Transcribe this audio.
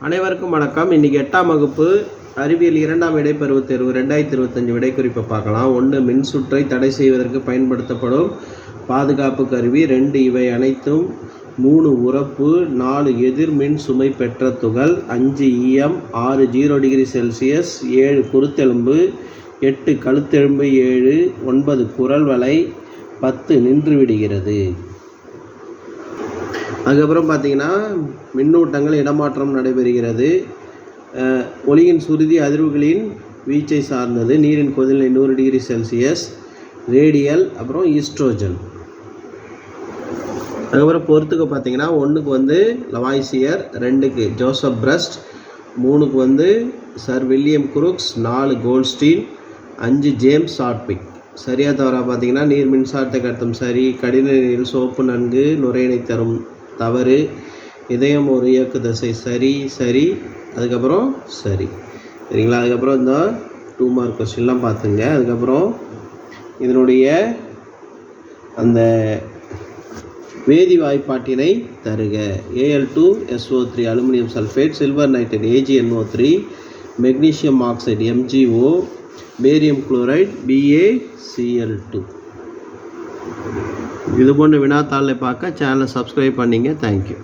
அனைவருக்கும் வணக்கம். இன்றைக்கி எட்டாம் வகுப்பு அறிவியல் இரண்டாம் இடைப்பருவத் தேர்வு ரெண்டாயிரத்தி இருபத்தஞ்சு விடைக்குறிப்பை பார்க்கலாம். ஒன்று மின்சுற்றை தடை செய்வதற்கு பயன்படுத்தப்படும் பாதுகாப்பு கருவி. ரெண்டு இவை அனைத்தும் மூணு உறப்பு. நாலு எதிர் மின் சுமை பெற்ற துகள். அஞ்சு ஈயம். ஆறு ஜீரோ டிகிரி செல்சியஸ். ஏழு குருத்தெலும்பு. எட்டு கழுத்தெலும்பு. ஏழு ஒன்பது குரல் வலை. பத்து நின்று விடுகிறது. அதுக்கப்புறம் பார்த்தீங்கன்னா மின்னூட்டங்கள் இடமாற்றம் நடைபெறுகிறது. ஒளியின் சுருதி அதிர்வுகளின் வீச்சை சார்ந்தது. நீரின் கொதிநிலை நூறு டிகிரி செல்சியஸ் ரேடியல் அப்புறம் ஈஸ்ட்ரோஜன். அதுக்கப்புறம் பொறுத்துக்கு பார்த்தீங்கன்னா ஒன்றுக்கு வந்து லவாய்சியர் ரெண்டுக்கு ஜோசப் பிரஸ்ட் மூணுக்கு வந்து சர் வில்லியம் குரூக்ஸ் நாலு கோல்ட்ஸ்டீன் அஞ்சு ஜேம்ஸ் சாட்பிக் சரியாக தவறாக பார்த்தீங்கன்னா நீர் மின்சாரத்தை கடத்தும் சரி கடின நீரில் சோப்பு நன்கு நுரையினை தரும் தவறு இதயம் ஒரு இயக்கு தசை சரி சரி அதுக்கப்புறம் சரி. சரிங்களா? அதுக்கப்புறம் இந்த டூ மார்க் கொஸ்டின்லாம் பார்த்துங்க. அதுக்கப்புறம் இதனுடைய அந்த வேதி வாய்ப்பாட்டினை தருக. AL two SO three aluminium sulphate silver nitrate AGNO three magnesium oxide MGO barium chloride BACL two இது போன்ற வினாத்தாளை பார்க்க சேனலை சப்ஸ்கிரைப் பண்ணிங்க. தேங்க்யூ